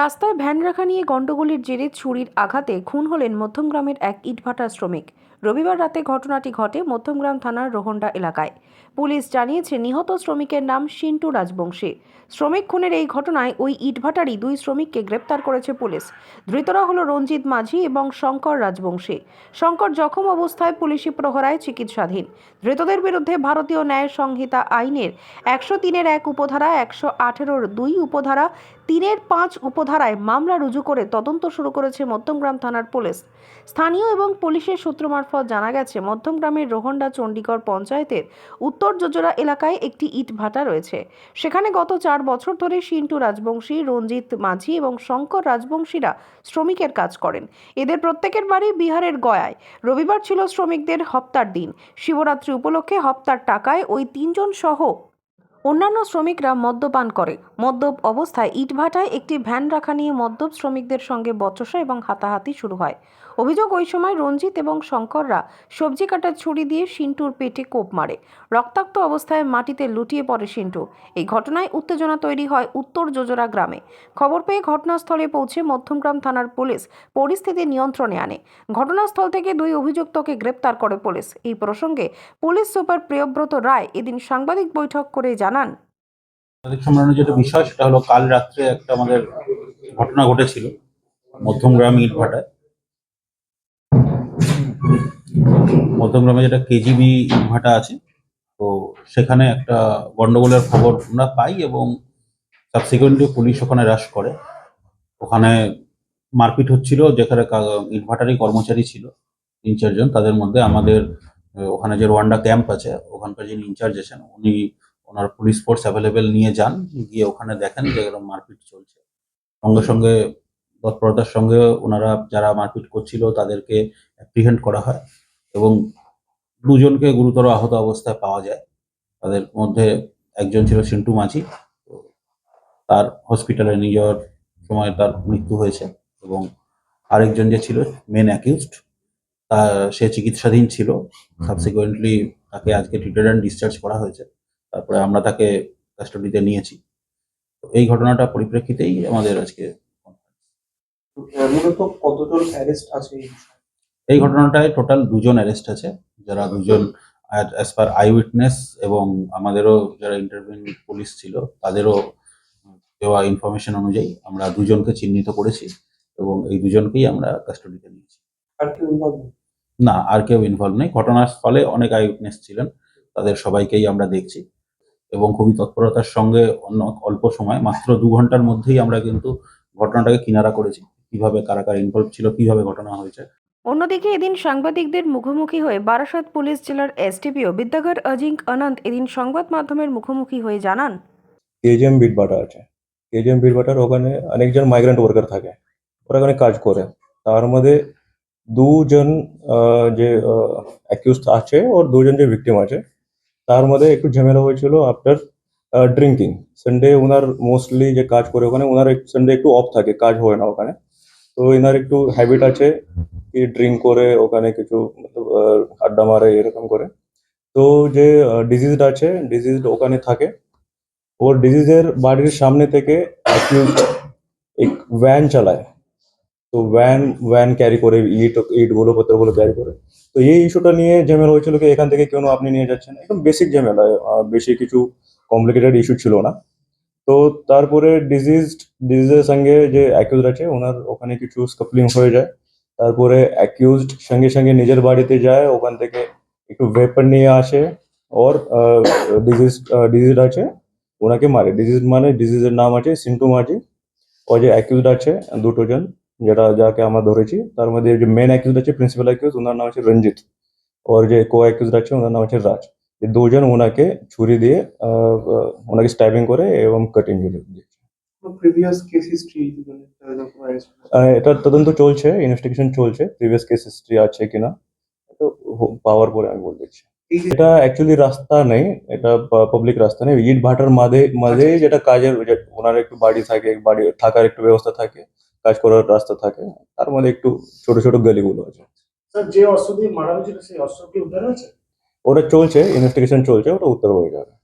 রাস্তায় ভ্যান রাখা নিয়ে গণ্ডগোলের জেরে ছুরির আঘাতে খুন হলেন মধ্যমগ্রামের এক ইটভাটা শ্রমিক। রবিবার রাতে ঘটনাটি ঘটে মধ্যমগ্রাম থানার রোহন্ডা এলাকায়। পুলিশ জানিয়েছে, নিহত শ্রমিকের নাম সিন্টু রাজবংশী। শ্রমিক খুনের এই ঘটনায় ওই ইটভাটারই দুই শ্রমিককে গ্রেপ্তার করেছে পুলিশ। ধৃতরা হল রঞ্জিত মাঝি এবং শঙ্কর রাজবংশী। শঙ্কর জখম অবস্থায় পুলিশি প্রহরায় চিকিৎসাধীন। ধৃতদের বিরুদ্ধে ভারতীয় ন্যায় সংহিতা আইনের একশো তিনের এক উপধারা, একশো আঠেরোর দুই উপধারা তিনের পাঁচ উপধারায় মামলা রুজু করে তদন্ত শুরু করেছে মধ্যমগ্রাম থানার পুলিশ। স্থানীয় এবং পুলিশের সূত্র মারফত জানা গেছে, মধ্যমগ্রামের রোহন্ডা চণ্ডীগড় পঞ্চায়েতের উত্তর জোজরা এলাকায় একটি ইট ভাটা রয়েছে। সেখানে গত চার বছর ধরে সিন্টু রাজবংশী, রঞ্জিত মাঝি এবং শঙ্কর রাজবংশীরা শ্রমিকের কাজ করেন। এদের প্রত্যেকের বাড়ি বিহারের গয়ায়। রবিবার ছিল শ্রমিকদের হপ্তার দিন। শিবরাত্রি উপলক্ষে হপ্তার টাকায় ওই তিনজন সহ অন্যান্য শ্রমিকরা মদ্যপান করে। মদ্যপ অবস্থায় ইটভাটায় একটি ভ্যান রাখা নিয়ে মদ্যপ শ্রমিকদের সঙ্গে বচসা এবং হাতাহাতি শুরু হয়। অভিযোগ ওই সময় রঞ্জিত এবং শঙ্কররা সবজি কাটার ছুরি দিয়ে সিন্টুর পেটে কোপ মারে। রক্তাক্ত অবস্থায় মাটিতে লুটিয়ে পড়ে সিন্টু। এই ঘটনায় উত্তেজনা তৈরি হয় উত্তর যোজরা গ্রামে। খবর পেয়ে ঘটনাস্থলে পৌঁছে মধ্যমগ্রাম থানার পুলিশ পরিস্থিতি নিয়ন্ত্রণে আনে। ঘটনাস্থল থেকে দুই অভিযুক্তকে গ্রেপ্তার করে পুলিশ। এই প্রসঙ্গে পুলিশ সুপার প্রিয়ব্রত রায় এদিন সাংবাদিক বৈঠক করে জানান। সম্মেলনের যেটা বিষয়, সেটা হলো কাল রাত্রে একটা আমাদের ঘটনা ঘটেছিল মধ্যমগ্রাম ইটভাটায়। মধ্যমগ্রামে যেটা কেজিবি ইটভাটা আছে, তো সেখানে একটা গন্ডগোলের খবর আমরা পাই এবং সাবসিকুয়েন্টলি পুলিশ ওখানে হ্রাস করে। ওখানে মারপিট হচ্ছিল, যেখানে ইটভাটারই কর্মচারী ছিল, তিন চারজন তাদের মধ্যে আমাদের ওখানে যে রোয়ান্ডা ক্যাম্প আছে, ওখানকার যিনি ইনচার্জ আছেন, উনি ওনার পুলিশ ফোর্স অ্যাভেলেবেল নিয়ে যান, গিয়ে ওখানে দেখেন যে এরকম মারপিট চলছে। সঙ্গে সঙ্গে তৎপরতার সঙ্গে ওনারা যারা মারপিট করছিল, তাদেরকে অ্যাপ্রিহেন্ড করা হয়। এবং দুজনকে গুরুতর আহত অবস্থায় পাওয়া যায়। তাদের মধ্যে একজন ছিল সিন্টু মাঝি। তার হসপিটালে নিয়ে যাওয়ার সময় তার মৃত্যু হয়েছে এবং আরেকজন যে ছিল মেন অ্যাকিউজড তা সে চিকিৎসাধীন ছিল। সাবসিকুয়েন্টলি তাকে আজকে ট্রিটেড অ্যান্ড ডিসচার্জ করা হয়েছে। তারপরে আমরা তাকে কাস্টডিতে নিয়েছি। তো এই ঘটনাটা পরিপ্রেক্ষিতেই আমাদের আজকে মূলত কতজন অ্যারেস্ট আছে এই বিষয়ে? এই ঘটনাটায় টোটাল দুজন অ্যারেস্ট আছে যারা দুজন অ্যাজ পার আই উইটনেস এবং আমাদেরও যারা ইন্টারভিউ পুলিশ ছিল তাদেরও দেওয়া ইনফরমেশন অনুযায়ী আমরা দুজনকে চিহ্নিত করেছি এবং এই দুজনকেই আমরা কাস্টডিতে নিয়েছি। না আর কেউ ইনভলভ নেই। ঘটনার ফলে অনেক আই উইটনেস ছিলেন তাদের সবাইকেই আমরা দেখছি এবং খুবই তৎপরতার সঙ্গে অন্য অল্প সময় মাত্র দু ঘণ্টার মধ্যেই আমরা কিন্তু ঘটনাটাকে কিনারা করেছি। কীভাবে কারা কারা ইনভলভ ছিল কীভাবে ঘটনা হয়েছে। অন্যদিকে এদিন সাংবাদিকদের মুখোমুখি হয়ে বারাসত পুলিশ জেলার এসডিপিও বিদ্যাগর অজিঙ্ক অনন্ত এদিন সংবাদ মাধ্যমের মুখোমুখি হয়ে জানান, কেজিএম বিট বাটা আছে। কেজিএম বিট বাটার ওখানে অনেকজন মাইগ্রেন্ট ওয়ার্কার থাকে। ওরা ওখানে কাজ করে। তার মধ্যে দুজন যে অ্যাকিউজ আছে ওর দুজন যে ভিকটিম আছে, তার মধ্যে একটু ঝামেলা হয়েছিল আফটার ড্রিঙ্কিং সানডে ওনার মোস্টলি যে কাজ করে ওখানে ওনার সানডে একটু অফ থাকে, কাজ হয় না ওখানে। তো এনার একটু হ্যাবিট আছে কি ড্রিঙ্ক করে, ওখানে কিছু আড্ডা মারে, এরকম করে। তো যে ডিজিজ আছে ডিজিজ ওখানে থাকে। ওর ডিজিজের বাড়ির সামনে থেকে এক ভ্যান চালায়। তো ভ্যান ভ্যান ক্যারি করে ইট ইটগুলো, পত্রগুলো ক্যারি করে। তো এই ইস্যুটা নিয়ে ঝামেলা হয়েছিল কি, এখান থেকে কেন আপনি নিয়ে যাচ্ছেন একদম বেসিক ঝামেলা বেশি কিছু কমপ্লিকেটেড ইস্যু ছিল না। তো তারপরে ডিজিজ ডিজিজের সঙ্গে যে অ্যাকিউজড আছে, ওনার ওখানে কিছু স্কাপলিং হয়ে যায়। তারপরে অ্যাকিউজড সঙ্গে সঙ্গে নিজের বাড়িতে যায়, ওখান থেকে একটু ওয়েপন নিয়ে আসে। ওর ডিজিজ ডিজিজ আছে, ওনাকে মারে। ডিজিজ মানে ডিজিজের নাম আছে সিন্টু মাঝি ও যে অ্যাকিউজড আছে, দুটো জন, যেটা, যাকে আমরা ধরেছি, তার মধ্যে যে মেন অ্যাকিউজড আছে প্রিন্সিপাল অ্যাকিউজ ওনার নাম আছে রঞ্জিত। ওর যে কো অ্যাকিউজড আছে, ওনার নাম আছে রাজ। দুজন ওনাকে ছুরি দিয়ে ওনাকে স্ট্যাবিং করে এবং কাট ইঞ্জুরি দিয়েছে। এটা তদন্ত চলছে ইনভেস্টিগেশন চলছে প্রিভিয়াস কেস হিস্ট্রি আছে কিনা তো পাওয়ার পরে আমি বলে দিচ্ছি। এটা অ্যাকচুয়ালি রাস্তা নেই এটা পাবলিক রাস্তা নেই ইট ভাটার মাঝে মাঝে যেটা কাজের ওনার একটু বাড়ি থাকে বাড়ি থাকার একটু ব্যবস্থা থাকে কাজ করার রাস্তা থাকে তার মধ্যে একটু ছোট ছোট গলিগুলো আছে। স্যার যে অস্ত্র দিয়ে মারা হয়েছিল সেই অস্ত্র কি উদ্ধার হয়েছে? ওটা চলছে ইনভেস্টিগেশন চলছে ওটা উত্তর হয়ে যাবে।